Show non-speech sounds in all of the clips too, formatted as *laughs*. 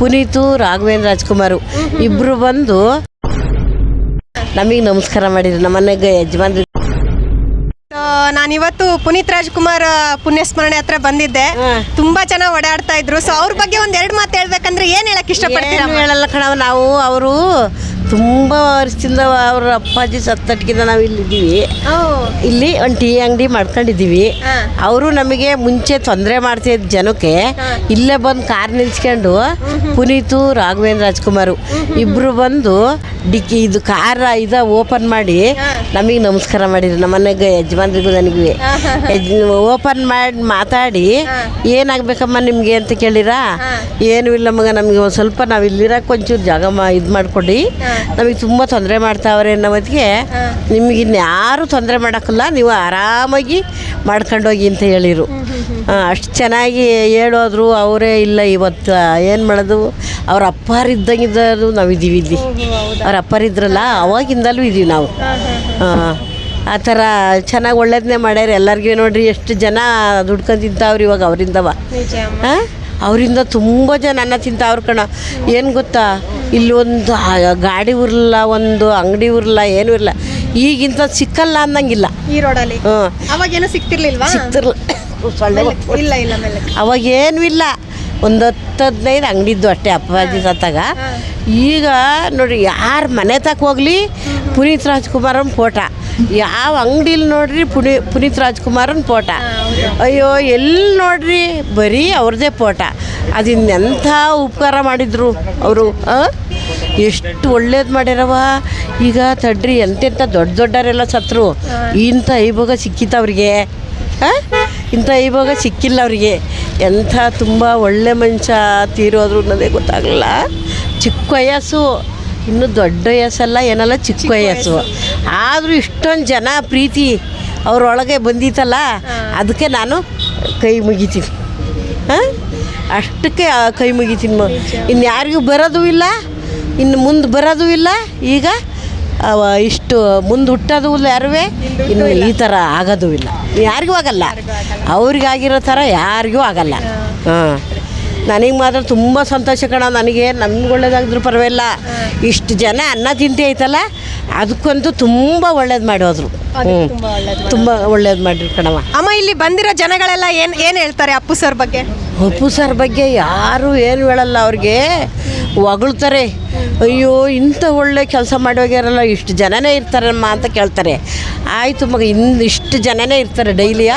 ಪುನೀತು ರಾಘವೇಂದ್ರ ರಾಜ್ಕುಮಾರು ಇಬ್ಬರು ಬಂದು ನಮಗೆ ನಮಸ್ಕಾರ ಮಾಡಿದ್ರು ನಮ್ಮ ಮನೆಗೆ ಯಜಮಾನ್ರಿ. ನಾನು ಇವತ್ತು ಪುನೀತ್ ರಾಜ್ಕುಮಾರ್ ಪುಣ್ಯಸ್ಮರಣೆ ಹತ್ರ ಬಂದಿದ್ದೆ. ತುಂಬಾ ಚೆನ್ನಾಗಿ ಓಡಾಡ್ತಾ ಇದ್ರು. ಸೊ ಅವ್ರ ಬಗ್ಗೆ ಒಂದ್ ಎರಡು ಮಾತು ಹೇಳ್ಬೇಕಂದ್ರೆ ಏನ್ ಹೇಳಕ್ ಇಷ್ಟಪಡ್ತೀರಾ ಹೇಳಲ್ಲ ಕಣ ನಾವು ಅವರು ತುಂಬ ವರ್ಷದಿಂದ ಅವ್ರ ಅಪ್ಪಾಜಿ ಸತ್ತಟ್ಕಿಂತ ನಾವು ಇಲ್ಲಿದ್ದೀವಿ. ಇಲ್ಲಿ ಒಂದು ಟೀ ಅಂಗಡಿ ಮಾಡ್ಕೊಂಡಿದ್ದೀವಿ. ಅವರು ನಮಗೆ ಮುಂಚೆ ತೊಂದರೆ ಮಾಡ್ತಿದ್ದ ಜನಕ್ಕೆ ಇಲ್ಲೇ ಬಂದು ಕಾರ್ ನಿಲ್ಸ್ಕೊಂಡು ಪುನೀತು ರಾಘವೇಂದ್ರ ರಾಜ್ಕುಮಾರು ಇಬ್ಬರು ಬಂದು ಡಿಕ್ಕಿ ಇದು ಕಾರ ಇದ ಓಪನ್ ಮಾಡಿ ನಮಗೆ ನಮಸ್ಕಾರ ಮಾಡಿದ್ರು ನಮ್ಮ ಮನೆಗೆ ಯಜಮಾನ್ರಿಗೂ ನನಗೂ. ಓಪನ್ ಮಾಡಿ ಮಾತಾಡಿ ಏನಾಗಬೇಕಮ್ಮ ನಿಮಗೆ ಅಂತ ಕೇಳಿರ? ಏನೂ ಇಲ್ಲ ಮಗ ನಮಗೆ ಒಂದು ಸ್ವಲ್ಪ ನಾವು ಇಲ್ಲಿರಕ್ಕೆ ಒಂಚೂರು ಜಾಗ ಮಾ ಇದು ಮಾಡಿಕೊಡಿ. ನಮಗೆ ತುಂಬ ತೊಂದರೆ ಮಾಡ್ತಾವ್ರೆ ಅನ್ನೋದಕ್ಕೆ ನಿಮಗೆ ಇನ್ಯಾರು ತೊಂದರೆ ಮಾಡೋಕ್ಕಲ್ಲ ನೀವು ಆರಾಮಾಗಿ ಮಾಡ್ಕೊಂಡೋಗಿ ಅಂತ ಹೇಳಿರು. ಅಷ್ಟು ಚೆನ್ನಾಗಿ ಹೇಳೋದ್ರು ಅವರೇ ಇಲ್ಲ ಇವತ್ತು ಏನು ಮಾಡೋದು? ಅವ್ರ ನಾವು ಇದ್ದೀವಿ ಇಲ್ಲಿ. ಅವ್ರ ಅಪ್ಪಾರಿದ್ರಲ್ಲ ಅವಾಗಿಂದಲೂ ಇದ್ದೀವಿ ನಾವು. ಹಾಂ ಆ ಥರ ಚೆನ್ನಾಗಿ ಒಳ್ಳೇದನ್ನೇ ಮಾಡ್ಯಾರ ಎಲ್ಲರಿಗೂ. ನೋಡ್ರಿ ಎಷ್ಟು ಜನ ದುಡ್ಕೊಂಡು ತಿಂತಾವ್ರಿ ಇವಾಗ ಅವರಿಂದವ. ಹಾಂ ಅವರಿಂದ ತುಂಬ ಜನ ಅನ್ನ ತಿಂತಾವ್ರ ಕಣ. ಏನು ಗೊತ್ತಾ? ಇಲ್ಲಿ ಒಂದು ಗಾಡಿ ಉರ್ಲ ಒಂದು ಅಂಗಡಿ ಉರ್ಲ ಏನೂ ಇರಲ್ಲ. ಈಗಿಂತ ಸಿಕ್ಕಲ್ಲ ಅನ್ನಂಗಿಲ್ಲ ಈ ರೋಡಲ್ಲಿ? ಹ್ಞೂ ಅವಾಗೇನು ಸಿಕ್ತಿರ್ಲಿಲ್ವಾ? ಸಿಕ್ತಿರ್ಲ ಸೊಳ್ಳೆ ಇಲ್ಲ ಇಲ್ಲ. ಮೇಲೆ ಅವಾಗ ಏನೂ ಇಲ್ಲ. ಒಂದು ಹತ್ತು ಹದಿನೈದು ಅಂಗಡಿದ್ದು ಅಷ್ಟೇ ಅಪ್ಪಾಜಿ ಸತ್ತಾಗ. ಈಗ ನೋಡಿ ಯಾರ ಮನೆ ತಕ್ಕ ಹೋಗ್ಲಿ ಪುನೀತ್ ರಾಜ್ಕುಮಾರನ್ ಫೋಟ. ಯಾವ ಅಂಗಡಿಲಿ ನೋಡ್ರಿ ಪುನಿ ಪುನೀತ್ ರಾಜ್ಕುಮಾರನ್ ಫೋಟ. ಅಯ್ಯೋ ಎಲ್ಲಿ ನೋಡ್ರಿ ಬರೀ ಅವ್ರದ್ದೇ ಫೋಟ. ಅದಿನ್ನೆಂಥ ಉಪಕಾರ ಮಾಡಿದ್ರು ಅವರು ಎಷ್ಟು ಒಳ್ಳೇದು ಮಾಡ್ಯಾರವ ಈಗ ತಡ್ರಿ ಎಂತೆಂಥ ದೊಡ್ಡ ದೊಡ್ಡವರೆಲ್ಲ ಸತ್ರು. ಇಂಥ ಐಭೋಗ ಸಿಕ್ಕಿತ್ತು ಅವ್ರಿಗೆ. ಹಾಂ ಇಂಥ ಐಭೋಗ ಸಿಕ್ಕಿಲ್ಲ ಅವರಿಗೆ. ಎಂಥ ತುಂಬ ಒಳ್ಳೆ ಮನುಷ್ಯ ತೀರೋದ್ರು ಅನ್ನೋದೇ ಗೊತ್ತಾಗಲಿಲ್ಲ ಚಿಕ್ಕ ವಯಸ್ಸು ಇನ್ನು ದೊಡ್ಡ ವಯಸ್ಸಲ್ಲ ಏನಲ್ಲ ಚಿಕ್ಕ ವಯಸ್ಸು. ಆದರೂ ಇಷ್ಟೊಂದು ಜನ ಪ್ರೀತಿ ಅವರೊಳಗೆ ಬಂದಿತ್ತಲ್ಲ ಅದಕ್ಕೆ ನಾನು ಕೈ ಮುಗಿತೀನಿ. ಹಾಂ? ಅಷ್ಟಕ್ಕೆ ಕೈ ಮುಗಿತೀನಿ ಮ. ಇನ್ನು ಯಾರಿಗೂ ಬರೋದು ಇಲ್ಲ ಇನ್ನು ಮುಂದೆ ಬರೋದು ಇಲ್ಲ ಈಗ ಅವ ಇಷ್ಟು ಮುಂದೆ ಹುಟ್ಟೋದು ಯಾರುವೇ? ಯಾರೂ ಇನ್ನು ಈ ಥರ ಆಗೋದು ಇಲ್ಲ. ಯಾರಿಗೂ ಆಗಲ್ಲ. ಅವ್ರಿಗಾಗಿರೋ ಥರ ಯಾರಿಗೂ ಆಗಲ್ಲ. ಹಾಂ. ನನಗೆ ಮಾತ್ರ ತುಂಬ ಸಂತೋಷ ಕಣ. ನನಗೆ ನಮ್ಗೆ ಒಳ್ಳೇದಾಗಿದ್ರು ಪರವಾಗಿಲ್ಲ. ಇಷ್ಟು ಜನ ಅನ್ನ ತಿಂತಿ ಐತಲ್ಲ ಅದಕ್ಕಂತೂ ತುಂಬ ಒಳ್ಳೇದು ಮಾಡೋದ್ರು. ಹ್ಞೂ ತುಂಬಾ ಒಳ್ಳೇದು ತುಂಬ ಒಳ್ಳೇದು ಮಾಡಿರು ಕಣವ ಅಮ್ಮ ಇಲ್ಲಿ ಬಂದಿರೋ ಜನಗಳೆಲ್ಲ ಏನು ಏನು ಹೇಳ್ತಾರೆ ಅಪ್ಪು ಸರ್ ಬಗ್ಗೆ? ಅಪ್ಪು ಸರ್ ಬಗ್ಗೆ ಯಾರು ಏನು ಹೇಳಲ್ಲ ಅವ್ರಿಗೆ. ಹೊಗಳ್ತಾರೆ. ಅಯ್ಯೋ, ಇಂಥ ಒಳ್ಳೆ ಕೆಲಸ ಮಾಡೋಗ್ಯಾರಲ್ಲ ಇಷ್ಟು ಜನನೇ ಇರ್ತಾರಮ್ಮ ಅಂತ ಕೇಳ್ತಾರೆ. ಆಯಿತು ಮಗ ಇನ್ನು ಇಷ್ಟು ಜನನೇ ಇರ್ತಾರೆ ಡೈಲಿಯ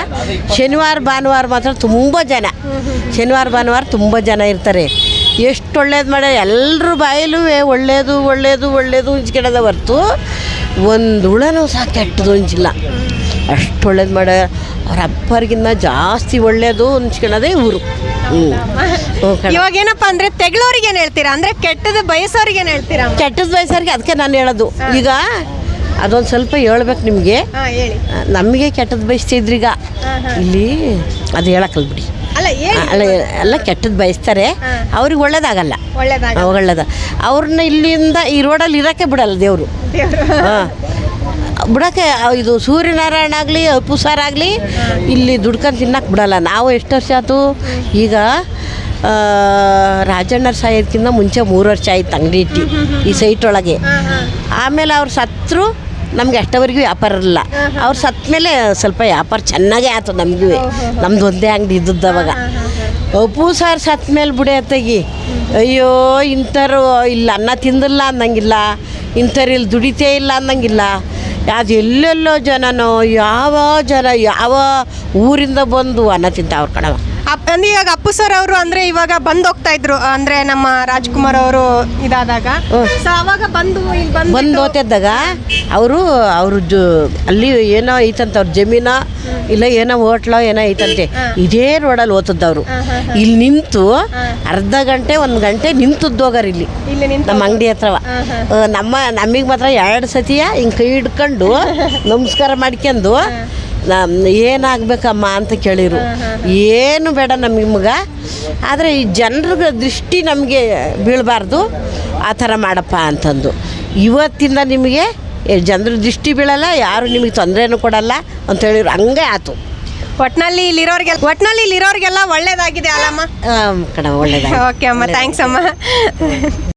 ಶನಿವಾರ, ಭಾನುವಾರ ಮಾತ್ರ ತುಂಬ ಜನ. ಶನಿವಾರ, ಭಾನುವಾರ ತುಂಬ ಜನ ಇರ್ತಾರೆ. ಎಷ್ಟು ಒಳ್ಳೇದು ಮಾಡ ಎಲ್ಲರೂ ಬಾಯಲ್ಲೂ ಒಳ್ಳೆಯದು ಒಳ್ಳೆಯದು ಒಳ್ಳೆಯದು ಹಂಚ್ಕೊಳ್ಳೋದ ಹೊರ್ತು ಒಂದು ಹುಳನೂ ಸಹ ಕೆಟ್ಟದು ಹಂಚಿಲ್ಲ ಅಷ್ಟು ಒಳ್ಳೇದು ಮಾಡ. ಅವ್ರ ಅಪ್ಪರಿಗಿನ್ನ ಜಾಸ್ತಿ ಒಳ್ಳೇದು ಅನ್ಸ್ಕೊಳ್ಳೋದೇ ಇವರು ಇವಾಗ ಏನಪ್ಪಾ ಅಂದ್ರೆ ತೆಗಳೋರಿಗೆ ಏನು ಹೇಳ್ತೀರಾ? ಅಂದ್ರೆ ಕೆಟ್ಟದ ಬಯಸೋರಿಗೆ ಏನ್ ಹೇಳ್ತೀರಾ? ಕೆಟ್ಟದ ಬಯಸೋರಿಗೆ ಅದಕ್ಕೆ ನಾನು ಹೇಳೋದು. ಈಗ ಅದೊಂದು ಸ್ವಲ್ಪ ಹೇಳ್ಬೇಕು ನಿಮಗೆ. ನಮಗೆ ಕೆಟ್ಟದ್ದು ಬಯಸ್ತಿದ್ರೀಗ ಇಲ್ಲಿ ಅದು ಹೇಳಕ್ಕಲ್ ಬಿಡಿ. ಅಲ್ಲ ಎಲ್ಲ ಕೆಟ್ಟದ್ದು ಬಯಸ್ತಾರೆ. ಅವ್ರಿಗೆ ಒಳ್ಳೇದಾಗಲ್ಲ. ಒಳ್ಳೇದಾಗ ಒಳ್ಳೇದ. ಅವ್ರನ್ನ ಇಲ್ಲಿಂದ ಈ ರೋಡಲ್ಲಿ ಇರೋಕ್ಕೆ ಬಿಡಲ್ಲ ದೇವರು. ಹಾಂ. ಬಿಡೋಕ್ಕೆ ಇದು ಸೂರ್ಯನಾರಾಯಣ ಆಗಲಿ ಅಪ್ಪು ಸಾರ್ ಆಗಲಿ, ಇಲ್ಲಿ ದುಡ್ಕೊಂಡು ತಿನ್ನಕ್ಕೆ ಬಿಡಲ್ಲ. ನಾವು ಎಷ್ಟು ವರ್ಷ ಆಯ್ತು? ಈಗ ರಾಜಣ್ಣರ ಸಾಯೋದಕ್ಕಿಂತ ಮುಂಚೆ ಮೂರು ವರ್ಷ ಆಯ್ತು ಅಂಗಡಿ ಇಟ್ಟು, ಈ ಸೈಟ್ ಒಳಗೆ. ಆಮೇಲೆ ಅವ್ರು ಸತ್ರು ನಮ್ಗೆ ಅಷ್ಟವರೆಗೂ ವ್ಯಾಪಾರ ಇರಲಿಲ್ಲ. ಅವ್ರು ಸತ್ತ ಮೇಲೆ ಸ್ವಲ್ಪ ವ್ಯಾಪಾರ ಚೆನ್ನಾಗೇ ಆಯ್ತು ನಮಗೂ. ನಮ್ದು ಒಂದೇ ಅಂಗಡಿ ಇದ್ದದ್ದು ಅವಾಗ. ಅಪ್ಪು ಸಾರ್ ಸತ್ತ ಮೇಲೆ ಬಿಡೆ ತೆಗಿ ಅಯ್ಯೋ ಇಂಥರು ಇಲ್ಲಿ, ಅನ್ನ ತಿಂದಿಲ್ಲ ಅನ್ನಂಗಿಲ್ಲ ಇಂಥವ್ರು ಇಲ್ಲಿ ದುಡಿತೇ ಇಲ್ಲ ಅನ್ನಂಗಿಲ್ಲ ಅದು ಎಲ್ಲೆಲ್ಲೋ ಜನನೋ ಯಾವ ಜನ ಯಾವ ಊರಿಂದ ಬಂದು ಅನ್ನ ತಿಂತಾವ್ರ ಕಣವ ಅಪ್- ಅಂದ್ರೆ ಇವಾಗ ಅಪ್ಪು ಸರ್ ಅವರು ಅಂದ್ರೆ ಇವಾಗ ಬಂದ್ ಹೋಗ್ತಾ ಇದ್ರು ಅಂದ್ರೆ ನಮ್ಮ ರಾಜ್ಕುಮಾರ್ ಅವರು ಇದಾದಾಗ. ಸೊ ಅವಾಗ ಬಂದು ಇಲ್ಲಿ ಬಂದು ಬಂದು ಓದ್ತಿದ್ದಾಗ ಅವರು ಅವರು ಜು ಅಲ್ಲಿ ಏನೋ ಐತಂತ ಅವ್ರ ಜಮೀನ ಇಲ್ಲ ಏನೋ ಹೋಟ್ಲೋ ಏನೋ ಐತಂತೆ. ಇದೇ ರೋಡಲ್ಲಿ ಓತಿದ್ದವರು ಇಲ್ಲಿ ನಿಂತು ಅರ್ಧ ಗಂಟೆ ಒಂದು ಗಂಟೆ ನಿಂತದ್ದು ಹೋಗಾರ ಇಲ್ಲಿ. ಇಲ್ಲಿ ನಿಂತು ನಮ್ಮ ಅಂಗಡಿ ಹತ್ರವ ನಮ್ಮ ನಮಗೆ ಮಾತ್ರ ಎರಡು ಸತಿಯ ಹಿಂಗೆ ಕೈ ಹಿಡ್ಕೊಂಡು *laughs* ನಮಸ್ಕಾರ ಮಾಡ್ಕೊಂಡು ಏನಾಗಬೇಕಮ್ಮ ಅಂತ ಕೇಳಿರು. ಏನು ಬೇಡ ನಮಗೆ ಮಗ. ಆದರೆ ಈ ಜನರ ದೃಷ್ಟಿ ನಮಗೆ ಬೀಳಬಾರ್ದು. ಆ ಥರ ಮಾಡಪ್ಪ ಅಂತಂದು. ಇವತ್ತಿಂದ ನಿಮಗೆ ಜನರ ದೃಷ್ಟಿ ಬೀಳಲ್ಲ ಯಾರು ನಿಮಗೆ ತೊಂದರೆನೂ ಕೊಡಲ್ಲ ಅಂತ ಹೇಳಿದ್ರು ಹಂಗೆ ಆಯ್ತು ಒಟ್ನಲ್ಲಿ ಇಲ್ಲಿರೋರಿಗೆ ಒಟ್ನಲ್ಲಿ ಇಲ್ಲಿರೋರಿಗೆಲ್ಲ ಒಳ್ಳೇದಾಗಿದೆ ಅಲ್ಲಮ್ಮ? ಕಣ ಒಳ್ಳೇದಾಗಿದೆ. ಓಕೆ ಅಮ್ಮ ಥ್ಯಾಂಕ್ಸ್ ಅಮ್ಮ.